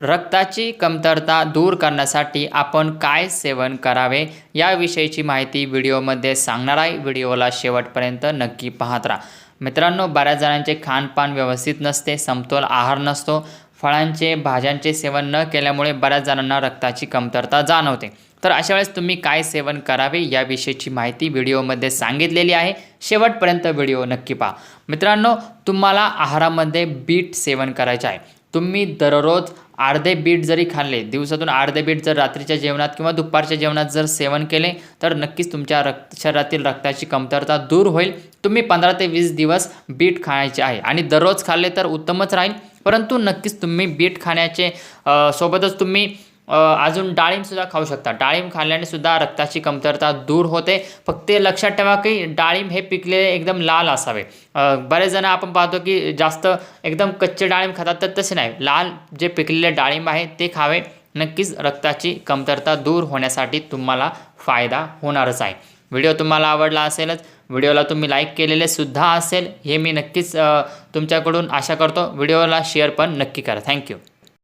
रक्ताची कमतरता दूर करण्यासाठी आपण काय सेवन करावे याविषयीची माहिती व्हिडिओमध्ये सांगणार आहे. व्हिडिओला शेवटपर्यंत नक्की पाहत राहा. मित्रांनो बऱ्याच जणांचे खानपान व्यवस्थित नसते समतोल आहार नसतो. फळांचे भाज्यांचे सेवन न केल्यामुळे बऱ्याच जणांना रक्ताची कमतरता जाणवते. तर अशा वेळेस तुम्ही काय सेवन करावे याविषयीची माहिती व्हिडिओमध्ये सांगितलेली आहे. शेवटपर्यंत व्हिडिओ नक्की पहा. मित्रांनो तुम्हाला आहारामध्ये बीट सेवन करायचे आहे. तुम्ही दररोज अर्धे बीट जरी खाल्ले दिवसातून अर्धे बीट जर रात्रीच्या जेवणात किंवा दुपारच्या जेवणात जर सेवन केले तर नक्कीच तुमच्या रक्त शरीरातील रक्ताची कमतरता दूर होईल. तुम्ही पंधरा ते वीस दिवस बीट खायचे आहे. आणि दररोज खाल्ले तर उत्तमच राहील. परंतु नक्कीच तुम्ही बीट खाण्याचे सोबतच तुम्ही अजून डाळिंबसुद्धा खाऊ शकता. डाळिंब खाल्ल्याने सुद्धा रक्ताची कमतरता दूर होते. फक्त लक्षात ठेवा की डाळिंब हे पिकलेले एकदम लाल असावे. बरेच जण आपण पाहतो की जास्त एकदम कच्चे डाळिंब खातात तर तसे नाही. लाल जे पिकलेले डाळिंब आहे ते खावे. नक्कीच रक्ताची कमतरता दूर होण्यासाठी तुम्हाला फायदा होणारच आहे. व्हिडिओ तुम्हाला आवडला असेलच व्हिडिओला तुम्ही लाईक केलेले सुद्धा असेल हे मी नक्कीच तुमच्याकडून आशा करतो. व्हिडिओला शेअर पण नक्की करा. थँक्यू.